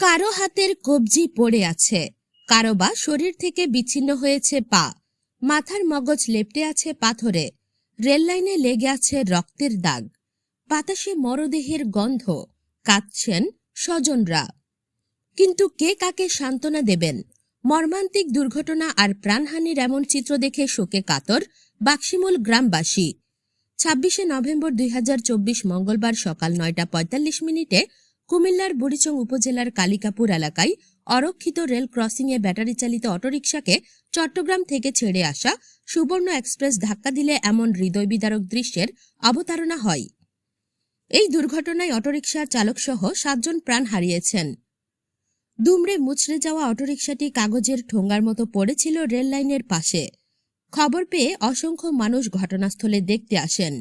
কারও হাতের কবজি পড়ে আছে। কারও বা শরীর থেকে বিচ্ছিন্ন হয়েছে পা। মাথার মগজ লেপটে আছে পাথরে। রেললাইনে লেগে আছে রক্তের দাগ। বাতাসে মরদেহের গন্ধ। কাঁদছেন স্বজনরা। কিন্তু কে কাকে সান্ত্বনা দেবেন? মর্মান্তিক দুর্ঘটনা আর প্রাণহানির এমন চিত্র দেখে শোকে কাতর বাক্সিমূল গ্রামবাসী। ছাব্বিশে নভেম্বর দুই হাজার চব্বিশ মঙ্গলবার সকাল নয়টা পঁয়তাল্লিশ মিনিটে কুমিল্লার বুড়িচং উপজেলার কালিকাপুর এলাকায় অরক্ষিত রেল ক্রসিংয়ে ব্যাটারি চালিত অটোরিকশাকে চট্টগ্রাম থেকে ছেড়ে আসা সুবর্ণ এক্সপ্রেস ধাক্কা দিলে এমন হৃদয় বিদারক দৃশ্যের অবতারণা হয়। এই দুর্ঘটনায় অটোরিকশার চালকসহ সাতজন প্রাণ হারিয়েছেন। দুমড়ে মুচড়ে যাওয়া অটোরিকশাটি কাগজের ঠোঙ্গার মতো পড়েছিল রেল লাইনের পাশে। খবর পেয়ে অসংখ্য মানুষ ঘটনাস্থলে দেখতে আসেন।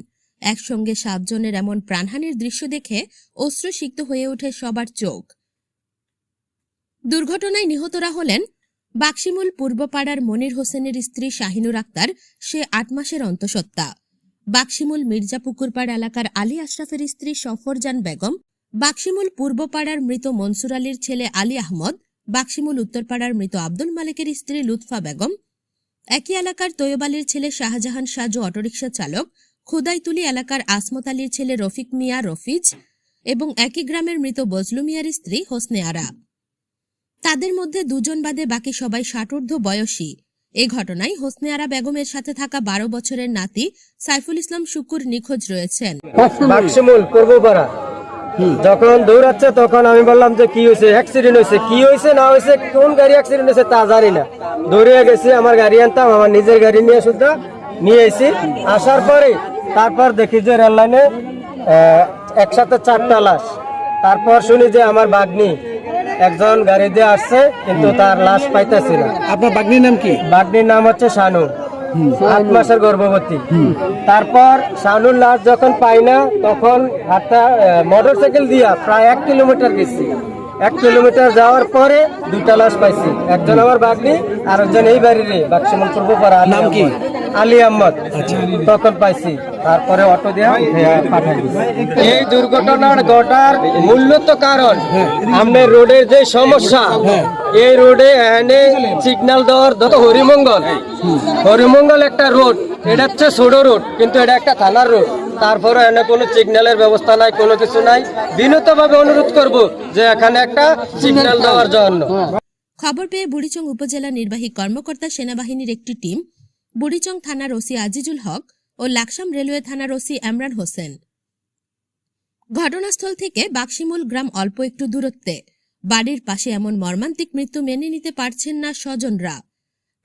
একসঙ্গে সাতজনের এমন প্রাণহানির দৃশ্য দেখে অশ্রুসিক্ত হয়ে ওঠে সবার চোখ। দুর্ঘটনায় নিহতরা হলেন বাক্সিমুল পূর্বপাড়ার মনির হোসেনের স্ত্রী শাহিনুর আক্তার, সে আট মাসের অন্তঃসত্ত্বা। বাক্সিমুল মির্জাপুকুরপাড় এলাকার আলী আশরাফের স্ত্রী সফরজান বেগম, বাক্সিমুল পূর্বপাড়ার মৃত মনসুর আলীর ছেলে আলী আহমদ, বাক্সিমুল উত্তরপাড়ার মৃত আব্দুল মালিকের স্ত্রী লুৎফা বেগম। একই এলাকার তৈয়ব আলীর ছেলে শাহজাহান সাজু অটোরিকশা চালক খুদাইতুলি এলাকার আসমত আলীর ছেলে রফিক মিয়া রফিজ এবং একই গ্রামের মৃত বজলু মিয়ার স্ত্রী হোসনে আরা। তাদের মধ্যে দুজন বাদে বাকি সবাই ষাটোর্ধ্ব বয়সী। এ ঘটনায় হোসনে আরা বেগমের সাথে থাকা বারো বছরের নাতি সাইফুল ইসলাম শুকুর নিখোঁজ রয়েছেন। যখন দৌড়াচ্ছে তখন আমি বললাম যে কি হয়েছে অ্যাক্সিডেন্ট হয়েছে। কি হয়েছে, না হয়েছে, কোন গাড়ি অ্যাক্সিডেন্ট হয়েছে তা জানি না। দৌড়ে গেছি, আমার গাড়ি আনতাম, আমার নিজের গাড়ি নিয়ে শুদ্ধ নিয়ে এসি। আসার পরে তারপর দেখি যে রেল লাইনে একসাথে চারটা লাশ। তারপর শুনি যে আমার বাগনি একজন গাড়ি দিয়ে আসছে কিন্তু তার লাশ পাইতেছি না। আপনার বাগনির নাম কি? বাগনির নাম হচ্ছে শানু। আট মাসের গর্ভবতী। তারপর শানুর লাশ যখন পাই না তখন হাতটা মোটর সাইকেল দিয়া প্রায় এক কিলোমিটার গেছি। এক কিলোমিটার যাওয়ার পরে দুইটা লাশ পাইছি। একজন আমার বাগনি আর একজন এই বাড়ির বাক্সিমন পূর্ব পাড়া নাম কি? আলী আহমদ। তখন পাইছি। তারপরে অটো দিয়ে পাঠাই এই দুর্ঘটনার ঘটার মূলত কারণ আমাদের রোডের যে সমস্যা এই রোডে এখানে সিগন্যাল দেওয়ার যত হরিমঙ্গল। হরিমঙ্গল একটা রোড এটা হচ্ছে ছোট রোড কিন্তু এটা একটা থানার রোড। তারপরে এনে কোনো সিগন্যালের ব্যবস্থা নাই কোনো কিছু নাই। বিনীতভাবে অনুরোধ করব যে এখানে একটা সিগন্যাল দেওয়ার জন্য। খবর পেয়ে বুড়িচং উপজেলা নির্বাহী কর্মকর্তা সেনাবাহিনীর একটি টিম বুড়িচং থানার ওসি আজিজুল হক ও লাকসাম রেলওয়ে থানার ওসি এমরান হোসেন। ঘটনাস্থল থেকে বাক্সিমুল গ্রাম অল্প একটু দূরত্বে। বাড়ির পাশে এমন মর্মান্তিক মৃত্যু মেনে নিতে পারছেন না স্বজনরা।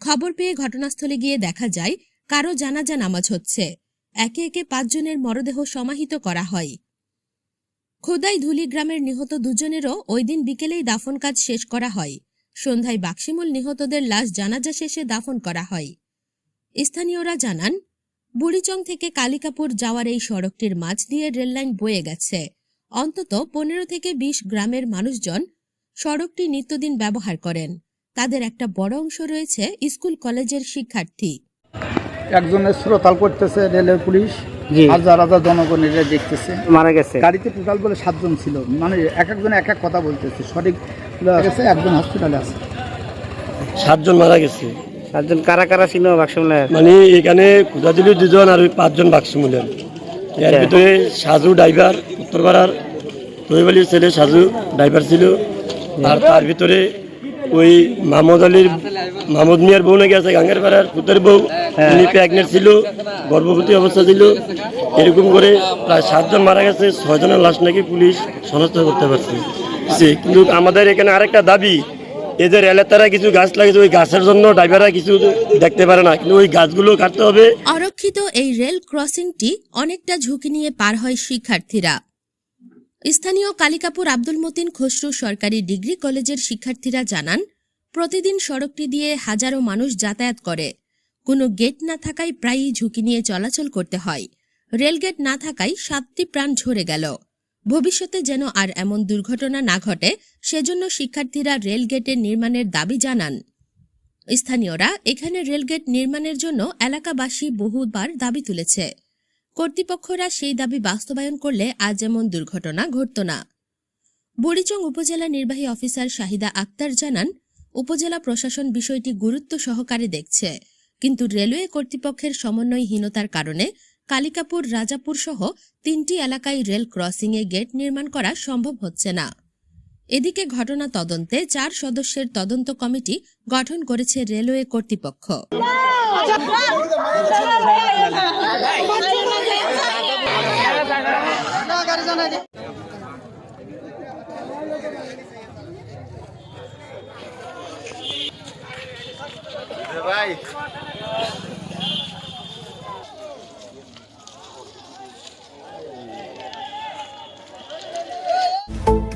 খবর পেয়ে ঘটনাস্থলে গিয়ে দেখা যায়, কারও জানাজা নামাজ হচ্ছে। একে একে পাঁচজনের মরদেহ সমাহিত করা হয়। খোদাই ধুলি গ্রামের নিহত দুজনেরও ওই দিন বিকেলেই দাফন কাজ শেষ করা হয়। সন্ধ্যায় বাক্সিমুল নিহতদের লাশ জানাজা শেষে দাফন করা হয়। স্থানীয়রা জানান বুড়িচং থেকে কালিকাপুর যাওয়ার এই সড়কটির মাঝ দিয়ে রেললাইন বয়ে গেছে। অন্তত পনেরো থেকে বিশ গ্রামের মানুষজন সড়কটি নিত্যদিন ব্যবহার করেন। তাদের একটা বড় অংশ রয়েছে স্কুল কলেজের শিক্ষার্থী। একজনের শ্রোতাল করতেছে রেলের পুলিশ। হাজার হাজার জনগণ এটা দেখতেছে। মারা গেছে। গাড়িতে টোটাল বলে সাতজন ছিল। মানে এক একজন এক এক কথা বলতেছে। সঠিক একজন হসপিটালে আছে। সাতজন মারা গেছে। সাতজন কারা কারা ছিল বাক্সমুলের মানে এখানে ক্ষুদাদিলু দুজন আর ওই পাঁচজন বাক্স মূল্যের এর আচ্ছা। ভিতরে সাজু ড্রাইভার উত্তরপাড়ার তৈবালির ছেলে সাজু ড্রাইভার ছিল। আর তার ভিতরে ওই মাহমুদ আলীর মাহমুদ মিয়ার বউ নাকি আছে গাঙ্গের পাড়ার পুতের বউ উনি প্রেগনেন্ট ছিল গর্ভবতী অবস্থা ছিল। এরকম করে প্রায় সাতজন মারা গেছে ছয়জনের লাশ নাকি পুলিশ শনাক্ত করতে পারছে। কিন্তু আমাদের এখানে আরেকটা দাবি রেলের তারা কিছু গাছ লাগিয়েছে, ওই গাছের জন্য ড্রাইভাররা কিছু দেখতে পারে না। কিন্তু ওই গাছগুলো কাটতে হবে। অরক্ষিত এই রেল ক্রসিংটি অনেকটা ঝুঁকি নিয়ে পার হয় শিক্ষার্থীরা। স্থানীয় কালিকাপুর আব্দুল মতিন খসরু সরকারি ডিগ্রি কলেজের শিক্ষার্থীরা জানান, প্রতিদিন সড়কটি দিয়ে হাজারো মানুষ যাতায়াত করে। কোনো গেট না থাকায় প্রায়ই ঝুঁকি নিয়ে চলাচল করতে হয়। রেলগেট না থাকায় সাতটি প্রাণ ঝরে গেল। ভবিষ্যতে যেন আর এমন দুর্ঘটনা না ঘটে, সেজন্য শিক্ষার্থীরা রেলগেটের নির্মাণের দাবি জানান। স্থানীয়রা এখানে রেলগেট নির্মাণের জন্য এলাকাবাসী বহুবার দাবি তুলেছে। কর্তৃপক্ষরা সেই দাবি বাস্তবায়ন করলে আজ এমন দুর্ঘটনা ঘটত না। বুড়িচং উপজেলা নির্বাহী অফিসার শাহিদা আক্তার জানান, উপজেলা প্রশাসন বিষয়টি গুরুত্ব সহকারে দেখছে, কিন্তু রেলওয়ে কর্তৃপক্ষের সমন্বয়হীনতার কারণে কালিকাপুর, রাজাপুর সহ তিনটি এলাকায় রেল ক্রসিংয়ে গেট নির্মাণ করা সম্ভব হচ্ছে না। এদিকে ঘটনা তদন্তে চার সদস্যের তদন্ত কমিটি গঠন করেছে রেলওয়ে কর্তৃপক্ষ। ভাই। Podcast.